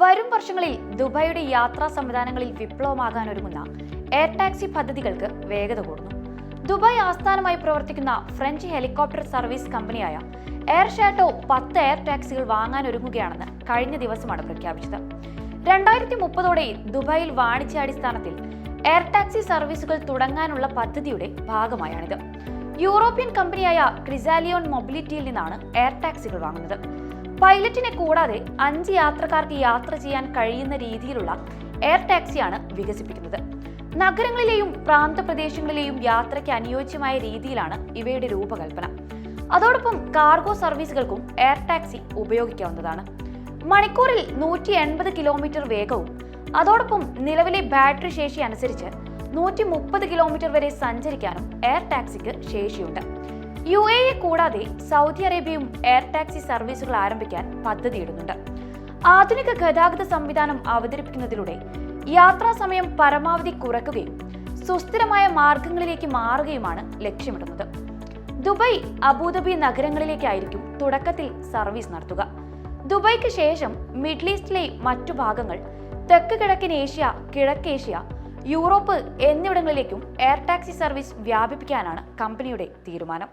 വരും വർഷങ്ങളിൽ ദുബായിയുടെ യാത്രാ സംവിധാനങ്ങളിൽ വിപ്ലവമാകാനൊരുങ്ങുന്ന എയർ ടാക്സി പദ്ധതികൾക്ക് വേഗത കൂടുന്നു. ദുബായ് ആസ്ഥാനമായി പ്രവർത്തിക്കുന്ന ഫ്രഞ്ച് ഹെലികോപ്റ്റർ സർവീസ് കമ്പനിയായ എയർ ഷാറ്റോ പത്ത് എയർ ടാക്സികൾ വാങ്ങാൻ ഒരുങ്ങുകയാണെന്ന് കഴിഞ്ഞ ദിവസമാണ് പ്രഖ്യാപിച്ചത്. രണ്ടായിരത്തി മുപ്പതോടെ ദുബായിൽ വാണിജ്യാടിസ്ഥാനത്തിൽ എയർ ടാക്സി സർവീസുകൾ തുടങ്ങാനുള്ള പദ്ധതിയുടെ ഭാഗമായാണിത്. യൂറോപ്യൻ കമ്പനിയായ ക്രിസാലിയോൺ മൊബിലിറ്റിയിൽ നിന്നാണ് എയർ ടാക്സികൾ വാങ്ങുന്നത്. പൈലറ്റിനെ കൂടാതെ അഞ്ച് യാത്രക്കാർക്ക് യാത്ര ചെയ്യാൻ കഴിയുന്ന രീതിയിലുള്ള എയർ ടാക്സിയാണ് വികസിപ്പിക്കുന്നത്. നഗരങ്ങളിലെയും പ്രാന്തപ്രദേശങ്ങളിലെയും യാത്രയ്ക്ക് അനുയോജ്യമായ രീതിയിലാണ് ഇവയുടെ രൂപകൽപ്പന. അതോടൊപ്പം കാർഗോ സർവീസുകൾക്കും എയർ ടാക്സി ഉപയോഗിക്കാവുന്നതാണ്. മണിക്കൂറിൽ നൂറ്റി എൺപത് കിലോമീറ്റർ വേഗവും അതോടൊപ്പം നിലവിലെ ബാറ്ററി ശേഷി അനുസരിച്ച് നൂറ്റി മുപ്പത് കിലോമീറ്റർ വരെ സഞ്ചരിക്കാനും എയർ ടാക്സിക്ക് ശേഷിയുണ്ട്. യു എ എ കൂടാതെ സൗദി അറേബ്യയും എയർ ടാക്സി സർവീസുകൾ ആരംഭിക്കാൻ പദ്ധതിയിടുന്നുണ്ട്. ആധുനിക ഗതാഗത സംവിധാനം അവതരിപ്പിക്കുന്നതിലൂടെ യാത്രാ സമയം പരമാവധി കുറയ്ക്കുകയും സുസ്ഥിരമായ മാർഗങ്ങളിലേക്ക് മാറുകയുമാണ് ലക്ഷ്യമിടുന്നത്. ദുബായ് അബുദാബി നഗരങ്ങളിലേക്കായിരിക്കും തുടക്കത്തിൽ സർവീസ് നടത്തുക. ദുബായ്ക്ക് ശേഷം മിഡിൽ ഈസ്റ്റിലെ മറ്റു ഭാഗങ്ങൾ തെക്ക് കിഴക്കൻ ഏഷ്യ കിഴക്കേഷ്യ യൂറോപ്പ് എന്നിവിടങ്ങളിലേക്കും എയർ ടാക്സി സർവീസ് വ്യാപിപ്പിക്കാനാണ് കമ്പനിയുടെ തീരുമാനം.